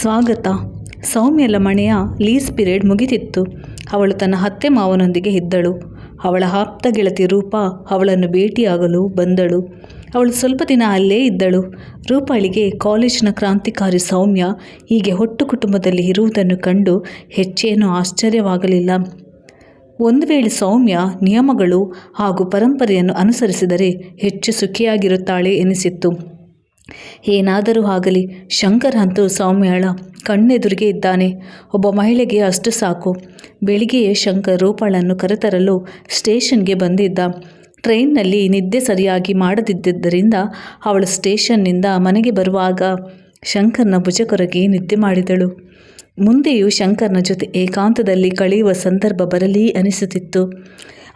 ಸ್ವಾಗತ. ಸೌಮ್ಯಲ ಮನೆಯ lease period ಮುಗಿದಿತ್ತು. ಅವಳು ತನ್ನ ಹತ್ತೆ ಮಾವನೊಂದಿಗೆ ಇದ್ದಳು. ಅವಳ ಆಪ್ತ ಗೆಳತಿ ರೂಪ ಅವಳನ್ನು ಭೇಟಿಯಾಗಲು ಬಂದಳು. ಅವಳು ಸ್ವಲ್ಪ ದಿನ ಅಲ್ಲೇ ಇದ್ದಳು. ರೂಪಾಳಿಗೆ ಕಾಲೇಜಿನ ಕ್ರಾಂತಿಕಾರಿ ಸೌಮ್ಯ ಹೀಗೆ ಹೊಟ್ಟು ಕುಟುಂಬದಲ್ಲಿ ಇರುವುದನ್ನು ಕಂಡು ಹೆಚ್ಚೇನೂ ಆಶ್ಚರ್ಯವಾಗಲಿಲ್ಲ. ಒಂದು ವೇಳೆ ಸೌಮ್ಯ ನಿಯಮಗಳು ಹಾಗೂ ಪರಂಪರೆಯನ್ನು ಅನುಸರಿಸಿದರೆ ಹೆಚ್ಚು ಸುಖಿಯಾಗಿರುತ್ತಾಳೆ ಎನಿಸಿತ್ತು. ಏನಾದರೂ ಆಗಲಿ, ಶಂಕರ್ ಅಂತೂ ಸೌಮ್ಯಳ ಕಣ್ಣೆದುರಿಗೆ ಇದ್ದಾನೆ. ಒಬ್ಬ ಮಹಿಳೆಗೆ ಅಷ್ಟು ಸಾಕು. ಬೆಳಿಗ್ಗೆಯೇ ಶಂಕರ್ ರೂಪಾಳನ್ನು ಕರೆತರಲು ಸ್ಟೇಷನ್ಗೆ ಬಂದಿದ್ದ. ಟ್ರೈನ್ನಲ್ಲಿ ನಿದ್ದೆ ಸರಿಯಾಗಿ ಮಾಡದಿದ್ದರಿಂದ ಅವಳು ಸ್ಟೇಷನ್ನಿಂದ ಮನೆಗೆ ಬರುವಾಗ ಶಂಕರ್ನ ಭುಜಕೊರಗಿ ನಿದ್ದೆ ಮಾಡಿದಳು. ಮುಂದೆಯೂ ಶಂಕರ್ನ ಜೊತೆ ಏಕಾಂತದಲ್ಲಿ ಕಳೆಯುವ ಸಂದರ್ಭ ಬರಲಿ ಅನಿಸುತ್ತಿತ್ತು.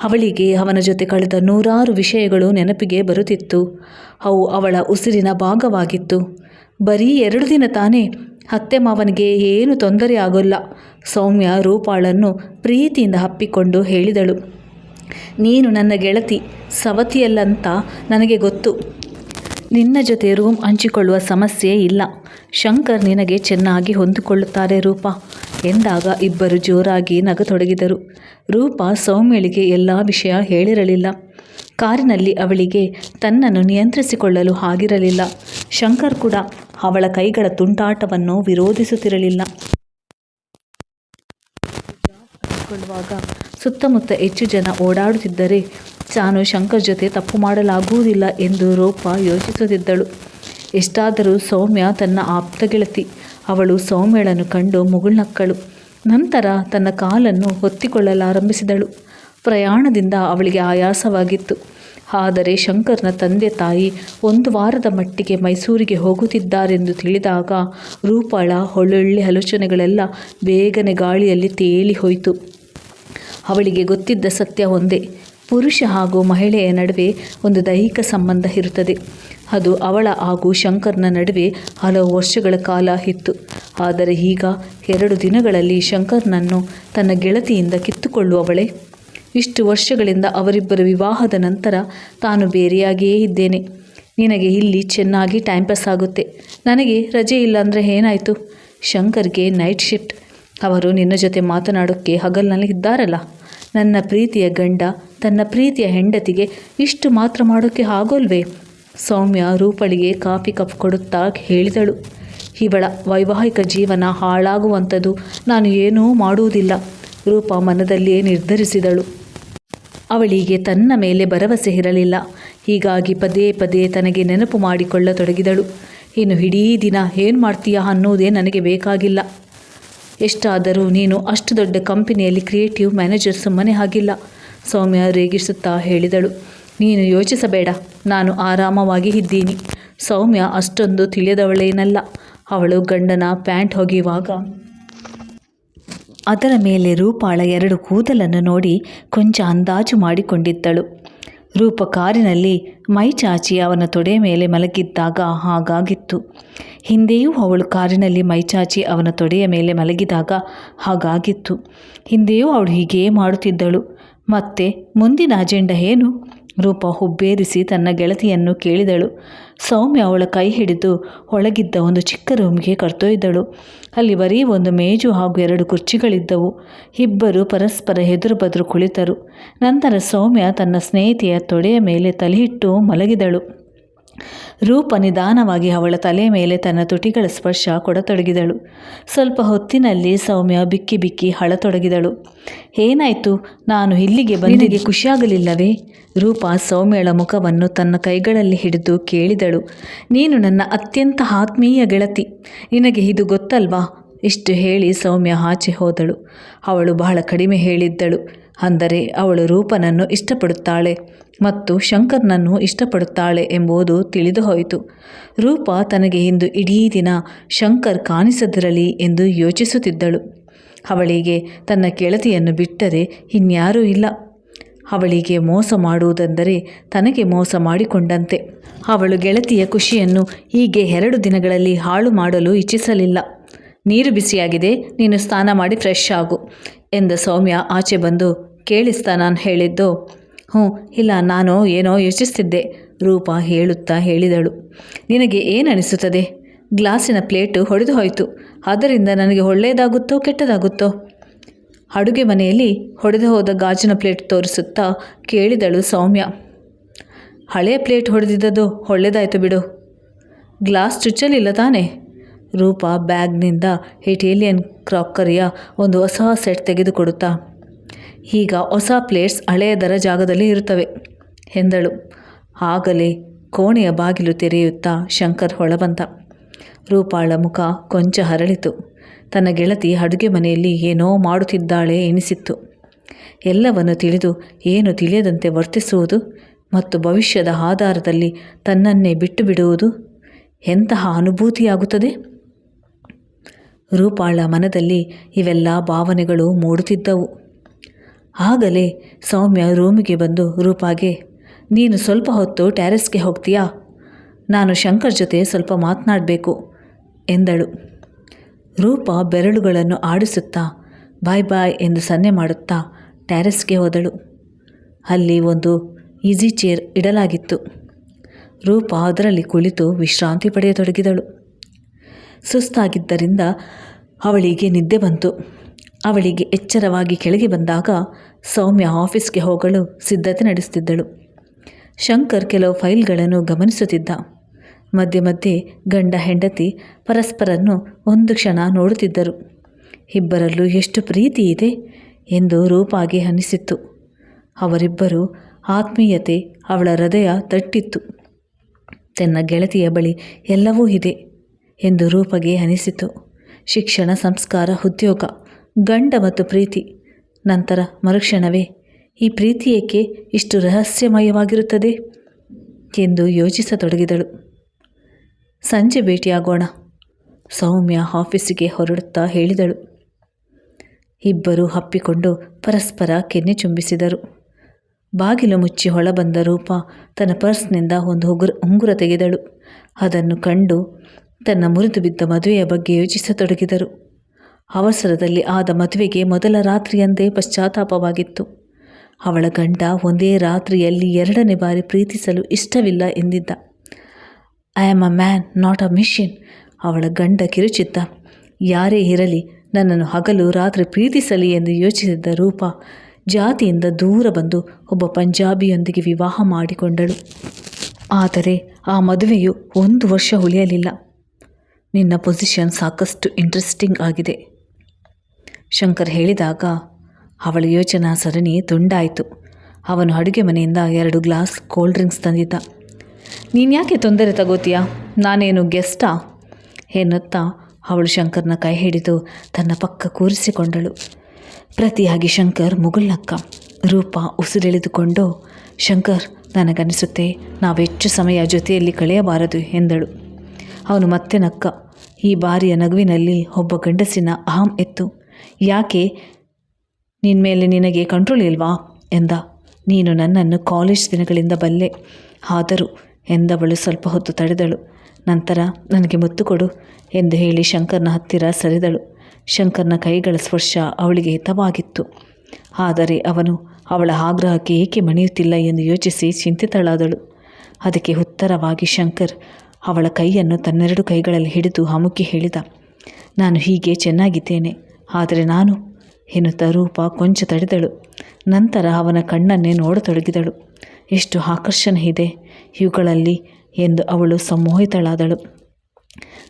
ಅವಳಿಗೆ ಅವನ ಜೊತೆ ಕಳೆದ ನೂರಾರು ವಿಷಯಗಳು ನೆನಪಿಗೆ ಬರುತ್ತಿತ್ತು. ಅವು ಅವಳ ಉಸಿರಿನ ಭಾಗವಾಗಿತ್ತು. ಬರೀ ಎರಡು ದಿನ ತಾನೇ ಅತ್ತೆ ಮಾವನಿಗೆ ಏನು ತೊಂದರೆ ಆಗೋಲ್ಲ. ಸೌಮ್ಯ ರೂಪಾಳನ್ನು ಪ್ರೀತಿಯಿಂದ ಹಪ್ಪಿಕೊಂಡು ಹೇಳಿದಳು. ನೀನು ನನ್ನ ಗೆಳತಿ, ಸವತಿಯಲ್ಲಂತ ನನಗೆ ಗೊತ್ತು. ನಿನ್ನ ಜೊತೆ ರೂಮ್ ಹಂಚಿಕೊಳ್ಳುವ ಸಮಸ್ಯೆ ಇಲ್ಲ. ಶಂಕರ್ ನಿನಗೆ ಚೆನ್ನಾಗಿ ಹೊಂದಿಕೊಳ್ಳುತ್ತಾರೆ ರೂಪ ಎಂದಾಗ ಇಬ್ಬರು ಜೋರಾಗಿ ನಗತೊಡಗಿದರು. ರೂಪ ಸೌಮ್ಯಳಿಗೆ ಎಲ್ಲ ವಿಷಯ ಹೇಳಿರಲಿಲ್ಲ. ಕಾರಿನಲ್ಲಿ ಅವಳಿಗೆ ತನ್ನನ್ನು ನಿಯಂತ್ರಿಸಿಕೊಳ್ಳಲು ಆಗಿರಲಿಲ್ಲ. ಶಂಕರ್ ಕೂಡ ಅವಳ ಕೈಗಳ ತುಂಟಾಟವನ್ನು ವಿರೋಧಿಸುತ್ತಿರಲಿಲ್ಲ. ಸುತ್ತಮುತ್ತ ಹೆಚ್ಚು ಜನ ಓಡಾಡುತ್ತಿದ್ದರೆ ತಾನು ಶಂಕರ್ ಜೊತೆ ತಪ್ಪು ಮಾಡಲಾಗುವುದಿಲ್ಲ ಎಂದು ರೂಪ ಯೋಚಿಸುತ್ತಿದ್ದಳು. ಎಷ್ಟಾದರೂ ಸೌಮ್ಯ ತನ್ನ ಆಪ್ತ ಗೆಳತಿ. ಅವಳು ಸೌಮ್ಯಳನ್ನು ಕಂಡು ಮುಗುಳ್ನಕ್ಕಳು. ನಂತರ ತನ್ನ ಕಾಲನ್ನು ಹೊತ್ತಿಕೊಳ್ಳಲಾರಂಭಿಸಿದಳು. ಪ್ರಯಾಣದಿಂದ ಅವಳಿಗೆ ಆಯಾಸವಾಗಿತ್ತು. ಆದರೆ ಶಂಕರ್ನ ತಂದೆ ತಾಯಿ ಒಂದು ವಾರದ ಮಟ್ಟಿಗೆ ಮೈಸೂರಿಗೆ ಹೋಗುತ್ತಿದ್ದಾರೆಂದು ತಿಳಿದಾಗ ರೂಪಾಳ ಒಳ್ಳೊಳ್ಳೆ ಆಲೋಚನೆಗಳೆಲ್ಲ ಬೇಗನೆ ಗಾಳಿಯಲ್ಲಿ ತೇಲಿ ಹೋಯಿತು. ಅವಳಿಗೆ ಗೊತ್ತಿದ್ದ ಸತ್ಯ ಒಂದೇ. ಪುರುಷ ಹಾಗೂ ಮಹಿಳೆಯ ನಡುವೆ ಒಂದು ದೈಹಿಕ ಸಂಬಂಧ ಇರುತ್ತದೆ. ಅದು ಅವಳ ಹಾಗೂ ಶಂಕರ್ನ ನಡುವೆ ಹಲವು ವರ್ಷಗಳ ಕಾಲ ಇತ್ತು. ಆದರೆ ಈಗ ಎರಡು ದಿನಗಳಲ್ಲಿ ಶಂಕರ್ನನ್ನು ತನ್ನ ಗೆಳತಿಯಿಂದ ಕಿತ್ತುಕೊಳ್ಳುವವಳೆ. ಇಷ್ಟು ವರ್ಷಗಳಿಂದ ಅವರಿಬ್ಬರ ವಿವಾಹದ ನಂತರ ತಾನು ಬೇರೆಯಾಗಿಯೇ ಇದ್ದೇನೆ. ನಿನಗೆ ಇಲ್ಲಿ ಚೆನ್ನಾಗಿ ಟೈಮ್ ಪಾಸ್ ಆಗುತ್ತೆ. ನನಗೆ ರಜೆ ಇಲ್ಲ ಅಂದರೆ ಏನಾಯಿತು? ಶಂಕರ್ಗೆ ನೈಟ್ ಶಿಫ್ಟ್ ಅವರು ನಿನ್ನ ಜೊತೆ ಮಾತನಾಡೋಕ್ಕೆ ಹಗಲಿನಲ್ಲಿ ಇದ್ದಾರಲ್ಲ. ನನ್ನ ಪ್ರೀತಿಯ ಗಂಡ ತನ್ನ ಪ್ರೀತಿಯ ಹೆಂಡತಿಗೆ ಇಷ್ಟು ಮಾತ್ರ ಮಾಡೋಕ್ಕೆ ಆಗೋಲ್ವೇ? ಸೌಮ್ಯ ರೂಪಳಿಗೆ ಕಾಫಿ ಕಪ್ ಕೊಡುತ್ತಾ ಹೇಳಿದಳು. ಇವಳ ವೈವಾಹಿಕ ಜೀವನ ಹಾಳಾಗುವಂಥದ್ದು ನಾನು ಏನೂ ಮಾಡುವುದಿಲ್ಲ, ರೂಪ ಮನದಲ್ಲಿಯೇ ನಿರ್ಧರಿಸಿದಳು. ಅವಳಿಗೆ ತನ್ನ ಮೇಲೆ ಭರವಸೆ ಇರಲಿಲ್ಲ. ಹೀಗಾಗಿ ಪದೇ ಪದೇ ತನಗೆ ನೆನಪು ಮಾಡಿಕೊಳ್ಳತೊಡಗಿದಳು. ಇನ್ನು ಇಡೀ ದಿನ ಏನು ಮಾಡ್ತೀಯಾ ಅನ್ನೋದೇ ನನಗೆ ಬೇಕಾಗಿಲ್ಲ. ಎಷ್ಟಾದರೂ ನೀನು ಅಷ್ಟು ದೊಡ್ಡ ಕಂಪನಿಯಲ್ಲಿ ಕ್ರಿಯೇಟಿವ್ ಮ್ಯಾನೇಜರ್ ಸುಮ್ಮನೆ ಆಗಿಲ್ಲ, ಸೌಮ್ಯ ರೇಗಿಸುತ್ತಾ ಹೇಳಿದಳು. ನೀನು ಯೋಚಿಸಬೇಡ. ನಾನು ಆರಾಮವಾಗಿ ಇದ್ದೀನಿ. ಸೌಮ್ಯ ಅಷ್ಟೊಂದು ತಿಳಿಯದವಳೇನಲ್ಲ ಅವಳು ಗಂಡನ ಪ್ಯಾಂಟ್ ಒಗೆಯುವಾಗ ಅದರ ಮೇಲೆ ರೂಪಾಳ ಎರಡು ಕೂದಲನ್ನು ನೋಡಿ ಕೊಂಚ ಅಂದಾಜು ಮಾಡಿಕೊಂಡಿದ್ದಳು. ರೂಪ ಕಾರಿನಲ್ಲಿ ಮೈ ಚಾಚಿ ಅವನ ತೊಡೆಯ ಮೇಲೆ ಮಲಗಿದ್ದಾಗ ಹಾಗಾಗಿತ್ತು. ಹಿಂದೆಯೂ ಅವಳು ಕಾರಿನಲ್ಲಿ ಮೈಚಾಚಿ ಅವನ ತೊಡೆಯ ಮೇಲೆ ಮಲಗಿದಾಗ ಹಾಗಾಗಿತ್ತು. ಹಿಂದೆಯೂ ಅವಳು ಹೀಗೇ ಮಾಡುತ್ತಿದ್ದಳು. ಮತ್ತೆ ಮುಂದಿನ ಅಜೆಂಡ ಏನು? ರೂಪ ಹುಬ್ಬೇರಿಸಿ ತನ್ನ ಗೆಳತಿಯನ್ನು ಕೇಳಿದಳು. ಸೌಮ್ಯ ಅವಳ ಕೈ ಹಿಡಿದು ಒಳಗಿದ್ದ ಒಂದು ಚಿಕ್ಕ ರೂಮಿಗೆ ಕರ್ತೊಯ್ದಳು ಅಲ್ಲಿ ಬರೀ ಒಂದು ಮೇಜು ಹಾಗೂ ಎರಡು ಕುರ್ಚಿಗಳಿದ್ದವು. ಇಬ್ಬರು ಪರಸ್ಪರ ಎದುರು ಬದುರು ಕುಳಿತರು. ನಂತರ ಸೌಮ್ಯ ತನ್ನ ಸ್ನೇಹಿತೆಯ ತೊಡೆಯ ಮೇಲೆ ತಲೆಯಿಟ್ಟು ಮಲಗಿದಳು. ರೂಪ ನಿಧಾನವಾಗಿ ಅವಳ ತಲೆ ಮೇಲೆ ತನ್ನ ತುಟಿಗಳ ಸ್ಪರ್ಶ ಕೊಡತೊಡಗಿದಳು. ಸ್ವಲ್ಪ ಹೊತ್ತಿನಲ್ಲಿ ಸೌಮ್ಯ ಬಿಕ್ಕಿ ಬಿಕ್ಕಿ ಹಳತೊಡಗಿದಳು. ಏನಾಯಿತು? ನಾನು ಇಲ್ಲಿಗೆ ಬಂದಿಗೆ ಖುಷಿಯಾಗಲಿಲ್ಲವೇ? ರೂಪ ಸೌಮ್ಯಳ ಮುಖವನ್ನು ತನ್ನ ಕೈಗಳಲ್ಲಿ ಹಿಡಿದು ಕೇಳಿದಳು. ನೀನು ನನ್ನ ಅತ್ಯಂತ ಆತ್ಮೀಯ ಗೆಳತಿ. ನಿನಗೆ ಇದು ಗೊತ್ತಲ್ವಾ? ಇಷ್ಟು ಹೇಳಿ ಸೌಮ್ಯ ಆಚೆ ಹೋದಳು. ಅವಳು ಬಹಳ ಕಡಿಮೆ ಹೇಳಿದ್ದಳು. ಅಂದರೆ ಅವಳು ರೂಪನನ್ನು ಇಷ್ಟಪಡುತ್ತಾಳೆ ಮತ್ತು ಶಂಕರ್ನನ್ನು ಇಷ್ಟಪಡುತ್ತಾಳೆ ಎಂಬುದು ತಿಳಿದು ಹೋಯಿತು ರೂಪ ತನಗೆ ಇಂದು ಇಡೀ ದಿನ ಶಂಕರ್ ಕಾಣಿಸದಿರಲಿ ಎಂದು ಯೋಚಿಸುತ್ತಿದ್ದಳು. ಅವಳಿಗೆ ತನ್ನ ಗೆಳತಿಯನ್ನು ಬಿಟ್ಟರೆ ಇನ್ಯಾರೂ ಇಲ್ಲ. ಅವಳಿಗೆ ಮೋಸ ಮಾಡುವುದೆಂದರೆ ತನಗೆ ಮೋಸ ಮಾಡಿಕೊಂಡಂತೆ. ಅವಳು ಗೆಳತಿಯ ಖುಷಿಯನ್ನು ಹೀಗೆ ಎರಡು ದಿನಗಳಲ್ಲಿ ಹಾಳು ಮಾಡಲು ಇಚ್ಛಿಸಲಿಲ್ಲ. ನೀರು ಬಿಸಿಯಾಗಿದೆ, ನೀನು ಸ್ನಾನ ಮಾಡಿ ಫ್ರೆಶ್ ಆಗು ಎಂದ ಸೌಮ್ಯ ಆಚೆ ಬಂದು ಕೇಳಿಸ್ತಾ ನಾನು ಹೇಳಿದ್ದು, ಹ್ಞೂ, ಇಲ್ಲ, ನಾನು ಏನೋ ಯೋಚಿಸ್ತಿದ್ದೆ, ರೂಪ ಹೇಳುತ್ತಾ ಹೇಳಿದಳು. ನಿನಗೆ ಏನು ಅನಿಸುತ್ತದೆ? ಗ್ಲಾಸಿನ ಪ್ಲೇಟು ಹೊಡೆದು ಹೋಯಿತು. ಆದ್ದರಿಂದ ನನಗೆ ಒಳ್ಳೆಯದಾಗುತ್ತೋ, ಕೆಟ್ಟದಾಗುತ್ತೋ? ಅಡುಗೆ ಮನೆಯಲ್ಲಿ ಹೊಡೆದು ಹೋದ ಗಾಜಿನ ಪ್ಲೇಟ್ ತೋರಿಸುತ್ತಾ ಕೇಳಿದಳು ಸೌಮ್ಯ. ಹಳೆಯ ಪ್ಲೇಟ್ ಹೊಡೆದಿದ್ದದು ಒಳ್ಳೆಯದಾಯಿತು ಬಿಡು. ಗ್ಲಾಸ್ ಚುಚ್ಚಲಿಲ್ಲ ತಾನೇ? ರೂಪ ಬ್ಯಾಗ್ನಿಂದ ಇಟಾಲಿಯನ್ ಕ್ರಾಕರಿಯ ಒಂದು ಹೊಸ ಸೆಟ್ ತೆಗೆದುಕೊಡುತ್ತಾ ಈಗ ಹೊಸ ಪ್ಲೇಟ್ಸ್ ಹಳೆಯದರ ಜಾಗದಲ್ಲಿ ಇರುತ್ತವೆ, ಎಂದಳು. ಆಗಲೇ ಕೋಣೆಯ ಬಾಗಿಲು ತೆರೆಯುತ್ತಾ ಶಂಕರ್ ಹೊಳಬಂತ ರೂಪಾಳ ಮುಖ ಕೊಂಚ ಹರಳಿತು. ತನ್ನ ಗೆಳತಿ ಅಡುಗೆ ಮನೆಯಲ್ಲಿ ಏನೋ ಮಾಡುತ್ತಿದ್ದಾಳೆ ಎನಿಸಿತ್ತು. ಎಲ್ಲವನ್ನು ತಿಳಿದು ಏನು ತಿಳಿಯದಂತೆ ವರ್ತಿಸುವುದು ಮತ್ತು ಭವಿಷ್ಯದ ಆಧಾರದಲ್ಲಿ ತನ್ನನ್ನೇ ಬಿಟ್ಟು ಬಿಡುವುದು ಎಂತಹ ಅನುಭೂತಿಯಾಗುತ್ತದೆ? ರೂಪಾಳ ಮನದಲ್ಲಿ ಇವೆಲ್ಲ ಭಾವನೆಗಳು ಮೂಡುತ್ತಿದ್ದವು. ಆಗಲೇ ಸೌಮ್ಯ ರೂಮಿಗೆ ಬಂದು ರೂಪಾಗೆ, ನೀನು ಸ್ವಲ್ಪ ಹೊತ್ತು ಟ್ಯಾರೆಸ್ಗೆ ಹೋಗ್ತೀಯಾ? ನಾನು ಶಂಕರ್ ಜೊತೆ ಸ್ವಲ್ಪ ಮಾತನಾಡಬೇಕು ಎಂದಳು. ರೂಪ ಬೆರಳುಗಳನ್ನು ಆಡಿಸುತ್ತಾ, ಬಾಯ್ ಬಾಯ್ ಎಂದು ಸನ್ನೆ ಮಾಡುತ್ತಾ ಟ್ಯಾರೆಸ್ಗೆ ಹೋದಳು. ಅಲ್ಲಿ ಒಂದು ಈಸಿ ಚೇರ್ ಇಡಲಾಗಿತ್ತು. ರೂಪ ಅದರಲ್ಲಿ ಕುಳಿತು ವಿಶ್ರಾಂತಿ ಪಡೆಯತೊಡಗಿದಳು. ಸುಸ್ತಾಗಿದ್ದರಿಂದ ಅವಳಿಗೆ ನಿದ್ದೆ ಬಂತು. ಅವಳಿಗೆ ಎಚ್ಚರವಾಗಿ ಕೆಳಗೆ ಬಂದಾಗ ಸೌಮ್ಯ ಆಫೀಸ್ಗೆ ಹೋಗಲು ಸಿದ್ಧತೆ ನಡೆಸುತ್ತಿದ್ದಳು ಶಂಕರ್ ಕೆಲವು ಫೈಲ್ಗಳನ್ನು ಗಮನಿಸುತ್ತಿದ್ದ. ಮಧ್ಯೆ ಮಧ್ಯೆ ಗಂಡ ಹೆಂಡತಿ ಪರಸ್ಪರನ್ನು ಒಂದು ಕ್ಷಣ ನೋಡುತ್ತಿದ್ದರು. ಇಬ್ಬರಲ್ಲೂ ಎಷ್ಟು ಪ್ರೀತಿ ಇದೆ ಎಂದು ರೂಪಾಗೆ ಅನಿಸಿತ್ತು ಅವರಿಬ್ಬರು ಆತ್ಮೀಯತೆ ಅವಳ ಹೃದಯ ತಟ್ಟಿತ್ತು. ತನ್ನ ಗೆಳತಿಯ ಬಳಿ ಎಲ್ಲವೂ ಇದೆ ಎಂದು ರೂಪಗೆ ಅನಿಸಿತು ಶಿಕ್ಷಣ, ಸಂಸ್ಕಾರ, ಉದ್ಯೋಗ ಗಂಡ ಮತ್ತು ಪ್ರೀತಿ. ನಂತರ ಮರುಕ್ಷಣವೇ, ಈ ಪ್ರೀತಿ ಏಕೆ ಇಷ್ಟು ರಹಸ್ಯಮಯವಾಗಿರುತ್ತದೆ? ಎಂದು ಯೋಚಿಸತೊಡಗಿದಳು. ಸಂಜೆ ಭೇಟಿಯಾಗೋಣ, ಸೌಮ್ಯ ಆಫೀಸಿಗೆ ಹೊರಡುತ್ತಾ ಹೇಳಿದಳು. ಇಬ್ಬರು ಹಪ್ಪಿಕೊಂಡು ಪರಸ್ಪರ ಕೆನ್ನೆ ಚುಂಬಿಸಿದರು. ಬಾಗಿಲು ಮುಚ್ಚಿ ಹೊಳಬಂದ ರೂಪ ತನ್ನ ಪರ್ಸ್ನಿಂದ ಒಂದು ಉಗುರ ಉಂಗುರ ತೆಗೆದಳು. ಅದನ್ನು ಕಂಡು ತನ್ನ ಮುರಿದು ಬಿದ್ದ ಮದುವೆಯ ಬಗ್ಗೆ ಯೋಚಿಸತೊಡಗಿದರು. ಅವಸರದಲ್ಲಿ ಆದ ಮದುವೆಗೆ ಮೊದಲ ರಾತ್ರಿಯಂದೇ ಪಶ್ಚಾತ್ತಾಪವಾಗಿತ್ತು. ಅವಳ ಗಂಡ ಒಂದೇ ರಾತ್ರಿಯಲ್ಲಿ ಎರಡನೇ ಬಾರಿ ಪ್ರೀತಿಸಲು ಇಷ್ಟವಿಲ್ಲ ಎಂದಿದ್ದ. I am a man not a machine ಅವಳ ಗಂಡ ಕಿರುಚಿದ್ದ ಯಾರೇ ಇರಲಿ, ನನ್ನನ್ನು ಹಗಲು ರಾತ್ರಿ ಪ್ರೀತಿಸಲಿ ಎಂದು ಯೋಚಿಸಿದ್ದ ರೂಪ ಜಾತಿಯಿಂದ ದೂರ ಬಂದು ಒಬ್ಬ ಪಂಜಾಬಿಯೊಂದಿಗೆ ವಿವಾಹ ಮಾಡಿಕೊಂಡಳು. ಆದರೆ ಆ ಮದುವೆಯು ಒಂದು ವರ್ಷ ಉಳಿಯಲಿಲ್ಲ. ನಿನ್ನ ಪೊಸಿಷನ್ ಸಾಕಷ್ಟು ಇಂಟ್ರೆಸ್ಟಿಂಗ್ ಆಗಿದೆ. ಶಂಕರ್ ಹೇಳಿದಾಗ, ಅವಳ ಯೋಚನಾ ಸರಣಿ ತುಂಡಾಯಿತು. ಅವನು ಅಡುಗೆ ಮನೆಯಿಂದ ಎರಡು ಗ್ಲಾಸ್ ಕೋಲ್ಡ್ ಡ್ರಿಂಕ್ಸ್ ತಂದಿದ್ದ. ನೀನು ಯಾಕೆ ತೊಂದರೆ ತಗೋತೀಯಾ? ನಾನೇನು ಗೆಸ್ಟಾ? ಎನ್ನುತ್ತಾ ಅವಳು ಶಂಕರ್ನ ಕೈ ಹಿಡಿದು ತನ್ನ ಪಕ್ಕ ಕೂರಿಸಿಕೊಂಡಳು. ಪ್ರತಿಯಾಗಿ ಶಂಕರ್ ಮುಗುಳ್ನಕ್ಕ. ರೂಪ ಉಸಿರೆಳೆದುಕೊಂಡು, ಶಂಕರ್, ನನಗನಿಸುತ್ತೆ, ನಾವೆಚ್ಚು ಸಮಯ ಜೊತೆಯಲ್ಲಿ ಕಳೆಯಬಾರದು, ಎಂದಳು. ಅವನು ಮತ್ತೆ ನಕ್ಕ, ಈ ಬಾರಿಯ ನಗುವಿನಲ್ಲಿ ಒಬ್ಬ ಗಂಡಸಿನ ಅಹಂ ಎತ್ತು. ಯಾಕೆ? ನಿನ್ನ ಮೇಲೆ ನಿನಗೆ ಕಂಟ್ರೋಲ್ ಇಲ್ವಾ? ಎಂದ. ನೀನು ನನ್ನನ್ನು ಕಾಲೇಜ್ ದಿನಗಳಿಂದ ಬಲ್ಲೆ. ಆದರೂ ಎಂದವಳು ಸ್ವಲ್ಪ ಹೊತ್ತು ತಡೆದಳು. ನಂತರ, ನನಗೆ ಮುತ್ತು ಕೊಡು ಎಂದು ಹೇಳಿ ಶಂಕರ್ನ ಹತ್ತಿರ ಸರಿದಳು. ಶಂಕರ್ನ ಕೈಗಳ ಸ್ಪರ್ಶ ಅವಳಿಗೆ ಹಿತವಾಗಿತ್ತು. ಆದರೆ ಅವನು ಅವಳ ಆಗ್ರಹಕ್ಕೆ ಏಕೆ ಮಣಿಯುತ್ತಿಲ್ಲ ಎಂದು ಯೋಚಿಸಿ ಚಿಂತಿತಳಾದಳು. ಅದಕ್ಕೆ ಉತ್ತರವಾಗಿ ಶಂಕರ್ ಅವಳ ಕೈಯನ್ನು ತನ್ನೆರಡು ಕೈಗಳಲ್ಲಿ ಹಿಡಿದು ಅಮುಕಿ ಹೇಳಿದ, ನಾನು ಹೀಗೆ ಚೆನ್ನಾಗಿದ್ದೇನೆ. ಆದರೆ ನಾನು ಎನ್ನುತ್ತಾ ರೂಪ ಕೊಂಚ ತಡೆದಳು. ನಂತರ ಅವನ ಕಣ್ಣನ್ನೇ ನೋಡತೊಡಗಿದಳು. ಎಷ್ಟು ಆಕರ್ಷಣೆ ಇದೆ ಇವುಗಳಲ್ಲಿ ಎಂದು ಅವಳು ಸಂಮೋಹಿತಳಾದಳು.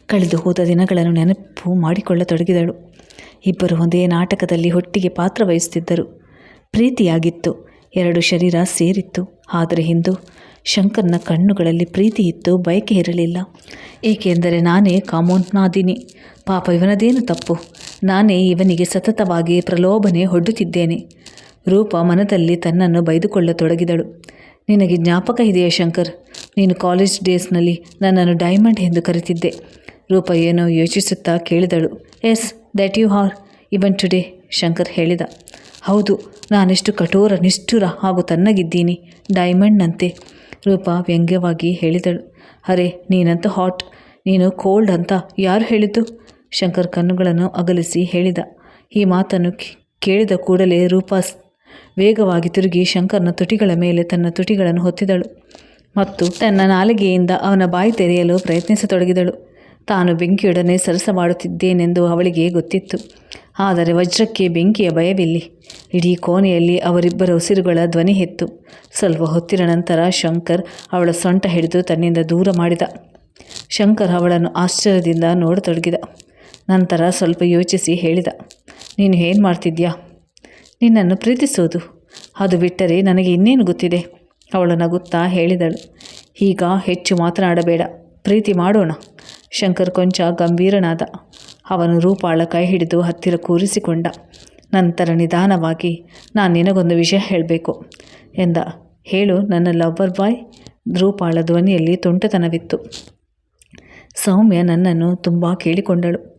ಕಳೆದು ಹೋದ ದಿನಗಳನ್ನು ನೆನಪು ಮಾಡಿಕೊಳ್ಳತೊಡಗಿದಳು. ಇಬ್ಬರು ಒಂದೇ ನಾಟಕದಲ್ಲಿ ಒಟ್ಟಿಗೆ ಪಾತ್ರ ವಹಿಸುತ್ತಿದ್ದರು. ಪ್ರೀತಿಯಾಗಿತ್ತು, ಎರಡು ಶರೀರ ಸೇರಿತ್ತು. ಆದರೆ ಇಂದು ಶಂಕರ್ನ ಕಣ್ಣುಗಳಲ್ಲಿ ಪ್ರೀತಿ ಇತ್ತು ಬಯಕೆ ಇರಲಿಲ್ಲ. ಏಕೆಂದರೆ ನಾನೇ ಕಾಮೋನ್ಮಾದಿನಿ ಪಾಪ ಇವನದೇನು ತಪ್ಪು? ನಾನೇ ಇವನಿಗೆ ಸತತವಾಗಿ ಪ್ರಲೋಭನೆ ಹೊಡ್ಡುತ್ತಿದ್ದೇನೆ. ರೂಪ ಮನದಲ್ಲಿ ತನ್ನನ್ನು ಬೈದುಕೊಳ್ಳತೊಡಗಿದಳು. ನಿನಗೆ ಜ್ಞಾಪಕ ಇದೆಯಾ ಶಂಕರ್? ನೀನು ಕಾಲೇಜ್ ಡೇಸ್ನಲ್ಲಿ ನನ್ನನ್ನು ಡೈಮಂಡ್ ಎಂದು ಕರೆತಿದ್ದೆ. ರೂಪ ಏನೋ ಯೋಚಿಸುತ್ತಾ ಕೇಳಿದಳು. Yes that you are even today, Shankar ಹೇಳಿದ. ಹೌದು, ನಾನೆಷ್ಟು ಕಠೋರ, ನಿಷ್ಠುರ ಹಾಗೂ ತನ್ನಗಿದ್ದೀನಿ. ಡೈಮಂಡ್ನಂತೆ, ರೂಪ ವ್ಯಂಗ್ಯವಾಗಿ ಹೇಳಿದಳು. ಅರೆ, ನೀನಂತ ಹಾಟ್. ನೀನು ಕೋಲ್ಡ್ ಅಂತ ಯಾರು ಹೇಳಿದ್ದು? ಶಂಕರ್ ಕಣ್ಣುಗಳನ್ನು ಅಗಲಿಸಿ ಹೇಳಿದ. ಈ ಮಾತನ್ನು ಕೇಳಿದ ಕೂಡಲೇ ರೂಪಾ ವೇಗವಾಗಿ ತಿರುಗಿ ಶಂಕರ್ನ ತುಟಿಗಳ ಮೇಲೆ ತನ್ನ ತುಟಿಗಳನ್ನು ಹೊತ್ತಿದಳು. ಮತ್ತು ತನ್ನ ನಾಲಿಗೆಯಿಂದ ಅವನ ಬಾಯಿ ತೆರೆಯಲು ಪ್ರಯತ್ನಿಸತೊಡಗಿದಳು. ತಾನು ಬೆಂಕಿಯೊಡನೆ ಸರಸ ಮಾಡುತ್ತಿದ್ದೇನೆಂದು ಅವಳಿಗೆ ಗೊತ್ತಿತ್ತು. ಆದರೆ ವಜ್ರಕ್ಕೆ ಬೆಂಕಿಯ ಭಯವಿಲ್ಲಿ. ಇಡೀ ಕೋಣೆಯಲ್ಲಿ ಅವರಿಬ್ಬರ ಉಸಿರುಗಳ ಧ್ವನಿ ಹೆತ್ತು. ಸ್ವಲ್ಪ ಹೊತ್ತಿನ ನಂತರ ಶಂಕರ್ ಅವಳ ಸೊಂಟ ಹಿಡಿದು ತನ್ನಿಂದ ದೂರ ಮಾಡಿದ. ಶಂಕರ್ ಅವಳನ್ನು ಆಶ್ಚರ್ಯದಿಂದ ನೋಡತೊಡಗಿದ. ನಂತರ ಸ್ವಲ್ಪ ಯೋಚಿಸಿ ಹೇಳಿದ, ನೀನು ಏನು ಮಾಡ್ತಿದ್ಯಾ? ನಿನ್ನನ್ನು ಪ್ರೀತಿಸೋದು? ಅದು ಬಿಟ್ಟರೆ ನನಗೆ ಇನ್ನೇನು ಗೊತ್ತಿದೆ? ಅವಳು ನಗುತ್ತಾ ಹೇಳಿದಳು. ಈಗ ಹೆಚ್ಚು ಮಾತನಾಡಬೇಡ, ಪ್ರೀತಿ ಮಾಡೋಣ. ಶಂಕರ್ ಕೊಂಚ ಗಂಭೀರನಾದ. ಅವನು ರೂಪಾಳ ಕೈ ಹಿಡಿದು ಹತ್ತಿರ ಕೂರಿಸಿಕೊಂಡ. ನಂತರ ನಿಧಾನವಾಗಿ, ನಾನು ನಿನಗೊಂದು ವಿಷಯ ಹೇಳಬೇಕು ಎಂದ. ಹೇಳು, ನನ್ನ ಲವ್ವರ್ ಬಾಯ್ ರೂಪಾಳ ಧ್ವನಿಯಲ್ಲಿ ತುಂಟತನವಿತ್ತು. ಸೌಮ್ಯ ನನ್ನನ್ನು ತುಂಬ ಕೇಳಿಕೊಂಡಳು.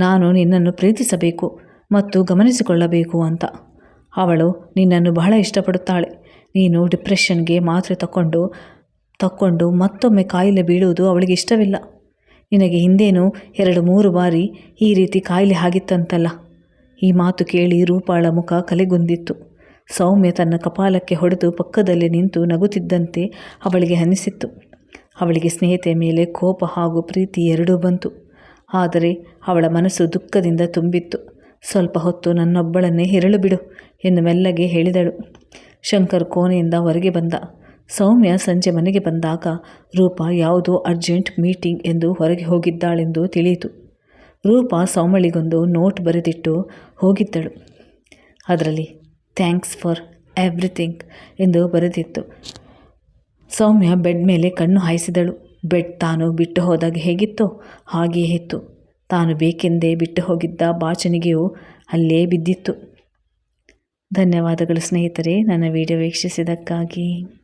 ನಾನು ನಿನ್ನನ್ನು ಪ್ರೀತಿಸಬೇಕು ಮತ್ತು ಗಮನಿಸಿಕೊಳ್ಳಬೇಕು ಅಂತ. ಅವಳು ನಿನ್ನನ್ನು ಬಹಳ ಇಷ್ಟಪಡುತ್ತಾಳೆ. ನೀನು ಡಿಪ್ರೆಷನ್ಗೆ ಮಾತ್ರೆ ತಕ್ಕೊಂಡು ತಕ್ಕೊಂಡು ಮತ್ತೊಮ್ಮೆ ಕಾಯಿಲೆ ಬೀಳುವುದು ಅವಳಿಗೆ ಇಷ್ಟವಿಲ್ಲ. ನಿನಗೆ ಹಿಂದೇನು ಎರಡು ಮೂರು ಬಾರಿ ಈ ರೀತಿ ಕಾಯಿಲೆ ಆಗಿತ್ತಂತಲ್ಲ. ಈ ಮಾತು ಕೇಳಿ ರೂಪಾಳ ಮುಖ ಕಲೆಗುಂದಿತ್ತು. ಸೌಮ್ಯ ತನ್ನ ಕಪಾಲಕ್ಕೆ ಹೊಡೆದು ಪಕ್ಕದಲ್ಲಿ ನಿಂತು ನಗುತ್ತಿದ್ದಂತೆ ಅವಳಿಗೆ ಅನಿಸಿತ್ತು ಅವಳಿಗೆ ಸ್ನೇಹಿತೆಯ ಮೇಲೆ ಕೋಪ ಹಾಗೂ ಪ್ರೀತಿ ಎರಡೂ ಬಂತು. ಆದರೆ ಅವಳ ಮನಸ್ಸು ದುಃಖದಿಂದ ತುಂಬಿತ್ತು. ಸ್ವಲ್ಪ ಹೊತ್ತು ನನ್ನೊಬ್ಬಳನ್ನೇ ಹೆರಳು ಬಿಡು ಎಂದು ಮೆಲ್ಲಗೆ ಹೇಳಿದಳು. ಶಂಕರ್ ಕೋಣೆಯಿಂದ ಹೊರಗೆ ಬಂದ. ಸೌಮ್ಯ ಸಂಜೆ ಮನೆಗೆ ಬಂದಾಗ ರೂಪ ಯಾವುದೋ ಅರ್ಜೆಂಟ್ ಮೀಟಿಂಗ್ ಎಂದು ಹೊರಗೆ ಹೋಗಿದ್ದಾಳೆಂದು ತಿಳಿಯಿತು. ರೂಪ ಸೌಮಳಿಗೊಂದು ನೋಟ್ ಬರೆದಿಟ್ಟು ಹೋಗಿದ್ದಳು. ಅದರಲ್ಲಿ, ಥ್ಯಾಂಕ್ಸ್ ಫಾರ್ ಎವ್ರಿಥಿಂಗ್ ಎಂದು ಬರೆದಿತ್ತು. ಸೌಮ್ಯ ಬೆಡ್ ಮೇಲೆ ಕಣ್ಣು ಹಾಯಿಸಿದಳು. ಬೆಡ್ ತಾನು ಬಿಟ್ಟು ಹೋದಾಗ ಹೇಗಿತ್ತೋ? ಹಾಗೆಯೇ ಇತ್ತು. ತಾನು ಬೇಕೆಂದೇ ಬಿಟ್ಟು ಹೋಗಿದ್ದ ಬಾಚಣಿಗೆಯು ಅಲ್ಲೇ ಬಿದ್ದಿತ್ತು. ಧನ್ಯವಾದಗಳು ಸ್ನೇಹಿತರೆ, ನನ್ನ ವಿಡಿಯೋ ವೀಕ್ಷಿಸಿದ್ದಕ್ಕಾಗಿ.